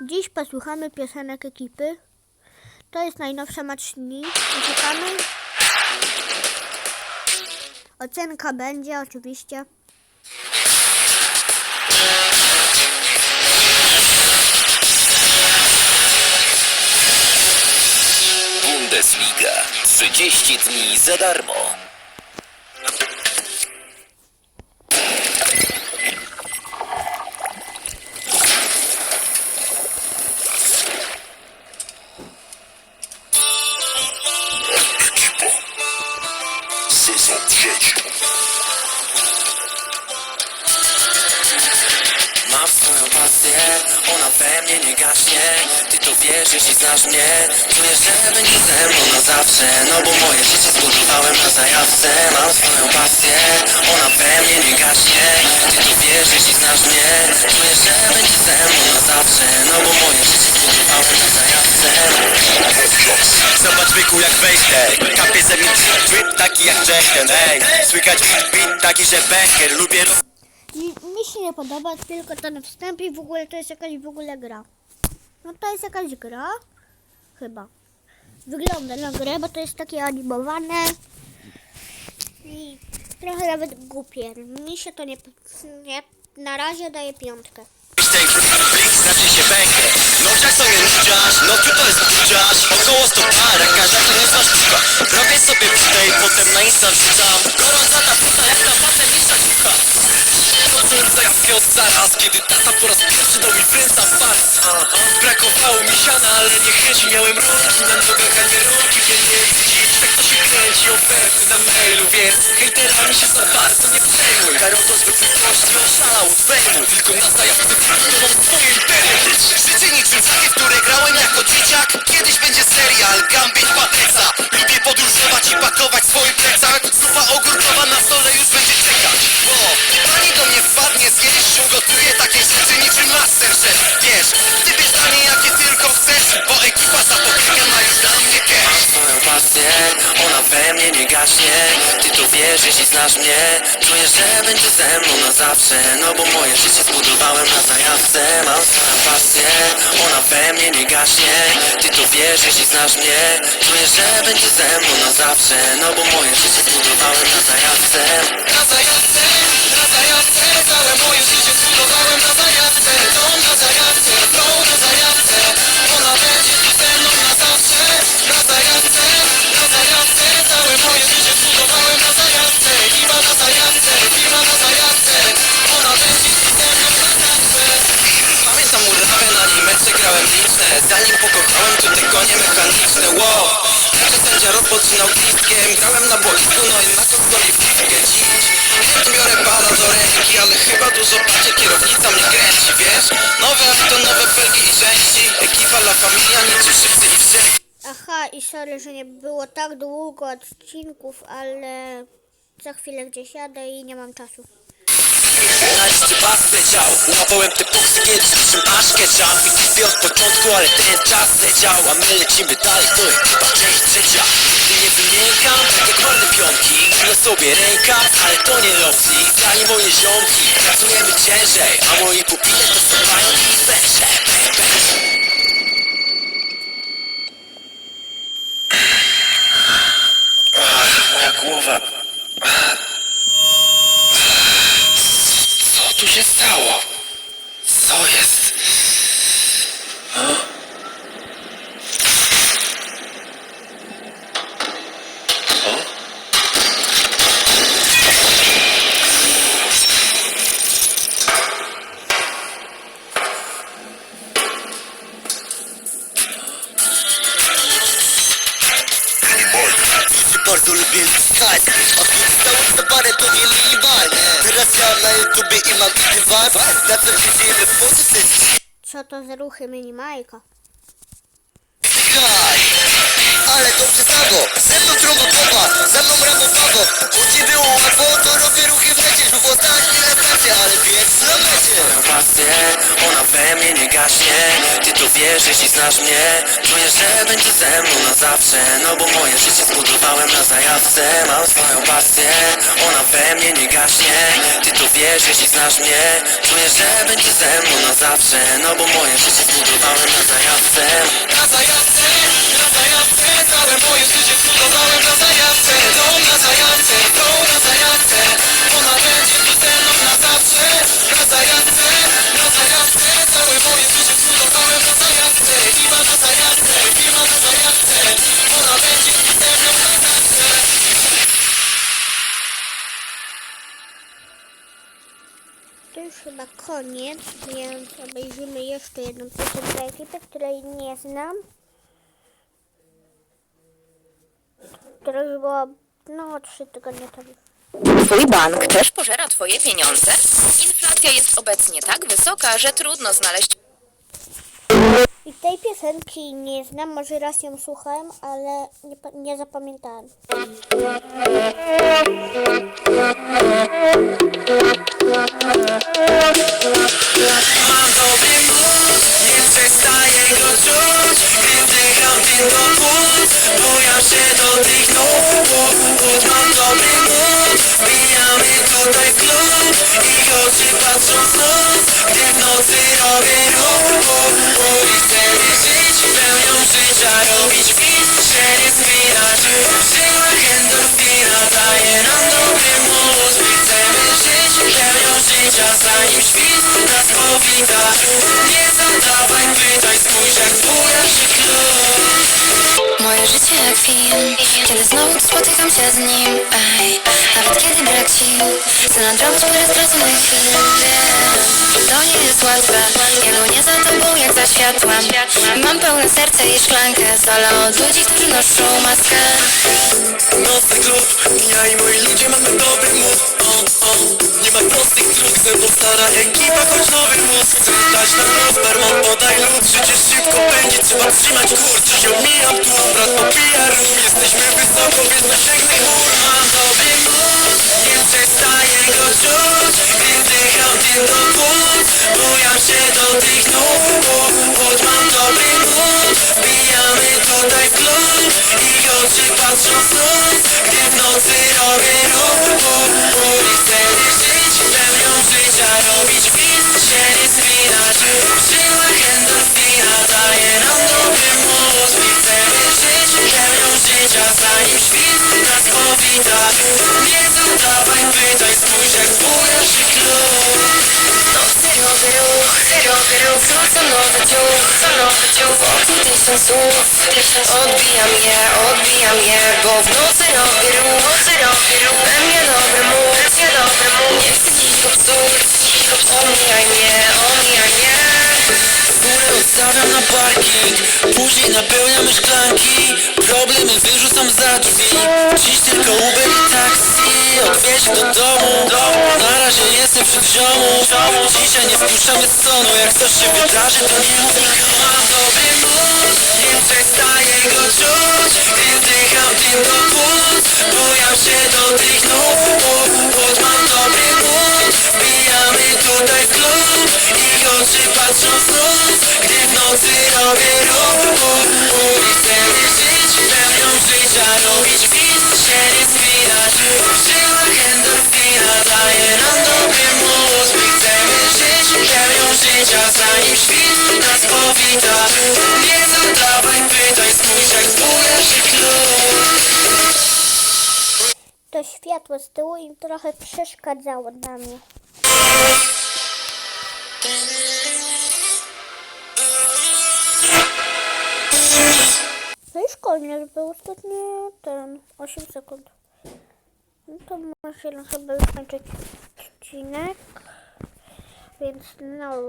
Dziś posłuchamy piosenek ekipy. To jest najnowsza Match Dni. Posłuchamy. Ocenka będzie oczywiście. Bundesliga. 30 dni za darmo. Mam swoją pasję, ona we mnie nie gaśnie. Ty to wiesz, jeśli znasz mnie. Czuję, że będzie ze mną na zawsze No bo moje życie zbudowałem na zajawce Mam swoją pasję, ona we mnie nie gaśnie. Ty to wiesz, jeśli znasz mnie. Czuję, że będzie ze mną na zawsze. No bo moje życie zbudowałem na zajawce Zobacz byku jak wejście Kapie ze mnie drip taki jak Jacken Ej, słychać beat taki, że banger Lubię mi się nie podoba tylko ten wstęp i w ogóle to jest jakaś w ogóle gra. No to jest jakaś gra. Chyba. Wygląda na grę, bo to jest takie animowane. I trochę nawet głupie. Mi się to nie... nie na razie daje piątkę. Znaczy się No Jacksonie nudziarz, no tu to jest nudziarz Około 100 par, jak każda to Robię sobie potem na Insta wrzucam Gorąca ta puta, jak na pasę mistrza ciucha Co ja piąt zaraz, kiedy tata Siana, ale nie chęci Miałem rolki na nogach, a nie rolki pieniędzy Tak to się kręci, oferty na mailu Więc hejterami się za bardzo nie przejmuj. Karol to zwykły gości oszalał od Tylko na zajawce traktował swoje imperium mnie nie gaśnie Ty to wiesz, jeśli znasz mnie. Czuję, że będzie ze mną na zawsze. No bo moje życie zbudowałem na zajawce Mam swoją pasję Ona we mnie nie gaśnie. Ty to wiesz, jeśli znasz mnie. Czuję, że będzie ze mną na zawsze. No bo moje życie zbudowałem na zajawce Na zajawce, na zajawce Całe moje życie zbudowałem na zajawce Dom na zajawce, flow na zajawce Ona będzie ze mną na zawsze Na zajawce Całe moje życie zbudowałem na zajawce Kiwa na zajawce, kiwa na zajawce Ona będzie tu mną na zawsze Pamiętam urawę na limetrze grałem liczne Zanim pokochałem to te konie mechaniczne Wow, każdy sędzia rozpoczynał gwizdkiem Grałem na boisku, no i na to zgoli w piłkę dziś Chęt biorę pada do ręki, ale chyba dużo padzie Kierownica mnie kręci, wiesz? Nowe auto, nowe felgi i części Ekipa La Familia, niczym szybcy i wściekli Aha, i sorry, że nie było tak długo odcinków, ale za chwilę gdzieś jadę i nie mam czasu. Aż I początku, ale ten czas A my lecimy dalej, to część trzecia nie tak jak marne sobie ale to nie moje ziomki, pracujemy ciężej A pupile to są i Bardzo lubię skać A to nie Teraz ja na YouTubie i mam vibe Na co widzimy w pozycji. Co to za ruchy minimajka? Kaj Ale to przesago Ze mną trąbowa, za znasz mnie? Czuję, że będzie ze mną na zawsze? No bo moje życie zbudowałem na zajawce. Mam swoją pasję, ona we mnie nie gaśnie. Ty to wiesz, jeśli znasz mnie. Czuję, że będzie ze mną na zawsze? No bo moje życie zbudowałem zajawce. Na zajawce, na zajawce. Całe moje życie zbudowałem na zajawce. Dom na zajawce, dom na zajawce. Ona będzie ze mną na zawsze koniec, więc obejrzymy jeszcze jedną piosenkę ekipy, której nie znam. Która już była, no, trzy tygodnie temu. Twój bank też pożera Twoje pieniądze? Inflacja jest obecnie tak wysoka, że trudno znaleźć tej piosenki nie znam, może raz ją słuchałem, ale nie, nie zapamiętałem. Mam dobry mózg, nie przestaję go czuć Gdy wdycham do płuc, bujam się do tych nóg mam dobry mózg, wbijamy tutaj klub Ich oczy patrzą znów, gdy w nocy robię ruch I chcemy żyć. Pełnią życia, robić fit, się nie spinać W żyłach endorfina daje nam dobry mózg. Chcemy żyć pełnią życia, zanim świt nas powita. Nie zadawaj pytań, spójrz jak buja się klucz Moje życie jak film. Kiedy znowu spotykam się z nim. Ej, brak It's not drugs, the it's just an infinite. Don't you just want to światłem Mam pełne serce i szklankę Z dala od ludzi, którzy noszą maskę Nocny klub, ja i moi ludzie mamy dobry mózg. O, o. Nie ma prostych dróg, mną stara ekipa, choć nowy mózg. Chcę dać na luz, barman podaj lód Życie szybko pędzi, trzeba trzymać kurs Dziś omijam tłum, brat popija rum Jesteśmy wysoko, więc dosięgnę chmur Mam dobry mózg, nie przestaję go czuć Gdy wdycham dym do płuc powita Nie zadawaj pytań Spójrz jak buja się klub Nocy robię ruch, robię ruch Wrzucam nowy ciuch, co nowy ciuch Wokół tysiąc słów Odbijam je, odbijam je Bo w nocy robię ruch, nocy robię ruch We mnie dobry mów, we mnie dobry mów Nie chcę dziś go psuć Omijaj mnie, omijaj mnie Górę odstawiam na parking. Później napełniamy szklanki Problemy wyrzucam za drzwi. Dziś tylko Uber i taksi. Odwieź do domu. Na razie jestem wśród ziomów Dzisiaj nie spuszczamy stonu Jak coś się wydarzy to nie mów Mam dobry mózg Nie przestaję go czuć. Gdy wdycham dym do płuc. Się do tych Zanim świt nas powita Nie zadawaj pytań Spójrz jak buja się To światło z tyłu im trochę przeszkadzało dla mnie. No już koniec, był ostatnio ten 8 sekund. No to może chyba już odcinek. Więc no,